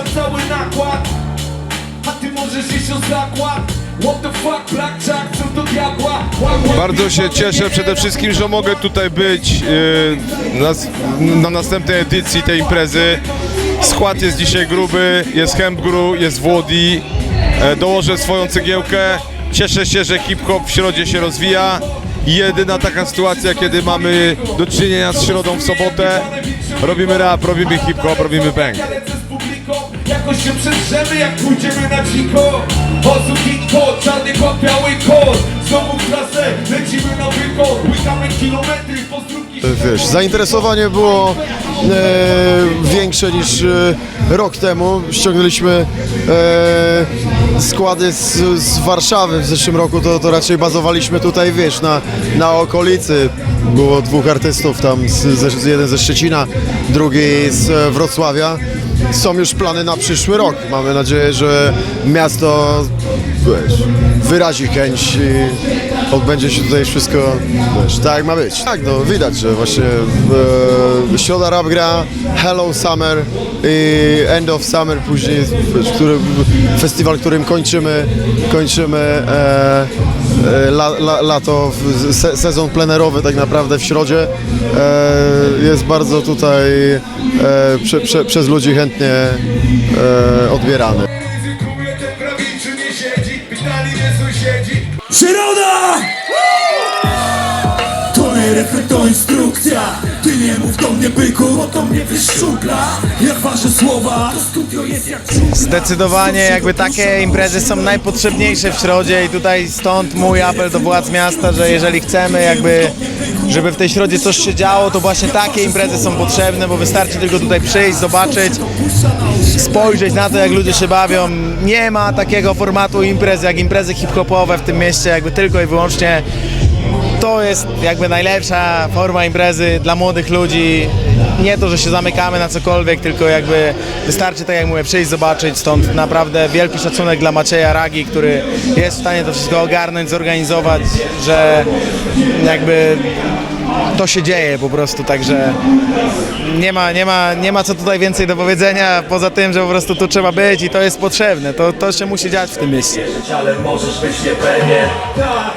cały nakład A ty możesz iść o zakład What the fuck, blackjack, co do diabła Bardzo się cieszę przede wszystkim, że mogę tutaj być yy, na, na następnej edycji tej imprezy. Skład jest dzisiaj gruby, jest Hempgru, jest Włodi. E, dołożę swoją cegiełkę. Cieszę się, że hip-hop w środzie się rozwija. Jedyna taka sytuacja, kiedy mamy do czynienia z środą w sobotę. Robimy rap, robimy hip-hop, robimy bang. Jakoś się przetrzemy jak pójdziemy na dziko King Kong, czarny kot, biały kot Znowu w klasę, lecimy na wykon Łykamy kilometry, pozdrówki Wiesz, zainteresowanie było e, większe niż e, rok temu. Ściągnęliśmy e, składy z, z Warszawy w zeszłym roku, to, to raczej bazowaliśmy tutaj, wiesz, na, na okolicy. Było dwóch artystów tam, z, ze, jeden ze Szczecina, drugi z e, Wrocławia. Są już plany na przyszły rok. Mamy nadzieję, że miasto wiesz, wyrazi chęć odbędzie się tutaj wszystko wiesz, tak jak ma być. Tak, no widać, że właśnie e, Środa Rap gra, Hello Summer i End of Summer później, wiesz, który, festiwal, którym kończymy, kończymy e, e, la, la, lato, se, sezon plenerowy tak naprawdę w środzie e, jest bardzo tutaj e, prze, prze, przez ludzi chętnie e, odbierany. Siedzi Pytali nie sąsiedzi Przyroda! To nie refren, to instrukcja. Ty nie mów do mnie byku, bo to mnie wyszczupla Jak wasze słowa, to studio jest jak dżungla Zdecydowanie jakby takie imprezy są najpotrzebniejsze w środzie i tutaj stąd mój apel do władz miasta, że jeżeli chcemy jakby żeby w tej środzie coś się działo, to właśnie takie imprezy są potrzebne, bo wystarczy tylko tutaj przyjść, zobaczyć, spojrzeć na to jak ludzie się bawią. Nie ma takiego formatu imprez jak imprezy hip-hopowe w tym mieście, jakby tylko i wyłącznie to jest jakby najlepsza forma imprezy dla młodych ludzi. Nie to, że się zamykamy na cokolwiek, tylko jakby wystarczy, tak jak mówię, przyjść, zobaczyć. Stąd naprawdę wielki szacunek dla Macieja Ragi, który jest w stanie to wszystko ogarnąć, zorganizować, że jakby to się dzieje po prostu, także nie ma, nie ma, nie ma co tutaj więcej do powiedzenia, poza tym, że po prostu tu trzeba być i to jest potrzebne, to, to się musi dziać w tym mieście. Ale możesz być niepewnie Tak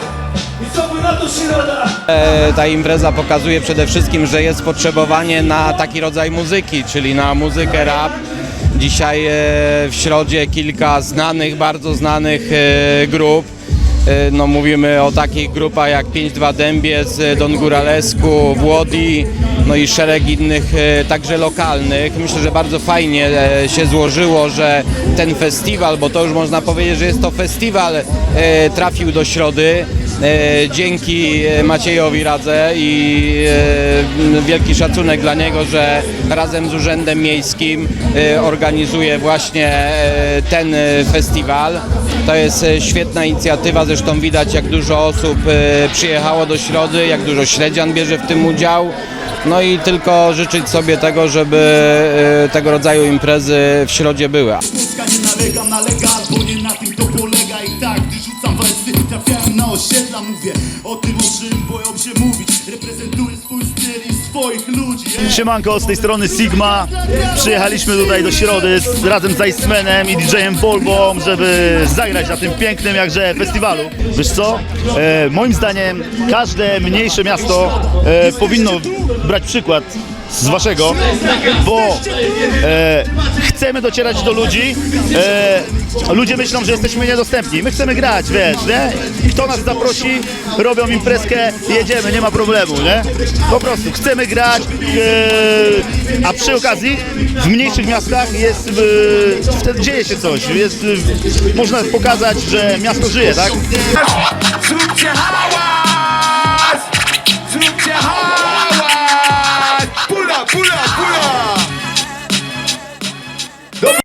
I co by na to środa? E, ta impreza pokazuje przede wszystkim, że jest potrzebowanie na taki rodzaj muzyki, czyli na muzykę rap. Dzisiaj e, w środzie kilka znanych, bardzo znanych e, grup. E, No, mówimy o takich grupach jak 5-2 Dębiec, e, Don Góralesku, Włodi, no i szereg innych, e, także lokalnych. Myślę, że bardzo fajnie się złożyło, że ten festiwal, bo to już można powiedzieć, że jest to festiwal, trafił do środy. Dzięki Maciejowi Radze i wielki szacunek dla niego, że razem z Urzędem Miejskim organizuje właśnie ten festiwal. To jest e, świetna inicjatywa, zresztą widać jak dużo osób e, przyjechało do Środy, jak dużo śledzian bierze w tym udział. No i tylko życzyć sobie tego, żeby e, tego rodzaju imprezy w Środzie były. Tak, osiedla Mówię o tym, o czym boją się mówić Reprezentuję swój styl swoich ludzi Siemanko, z tej strony Sigma. Przyjechaliśmy tutaj do Środy z, razem z Icemanem i DJ-em żeby zagrać na tym pięknym jakże festiwalu. Wiesz co? E, moim zdaniem każde mniejsze miasto e, powinno brać przykład z waszego, bo e, chcemy docierać do ludzi. E, ludzie myślą, że jesteśmy niedostępni. My chcemy grać, wiesz, nie? Kto nas zaprosi, robią imprezkę, jedziemy, nie ma problemu, nie? Po prostu chcemy grać, e, a przy okazji w mniejszych miastach jest, e, wtedy dzieje się coś, jest, e, można pokazać, że miasto żyje, tak?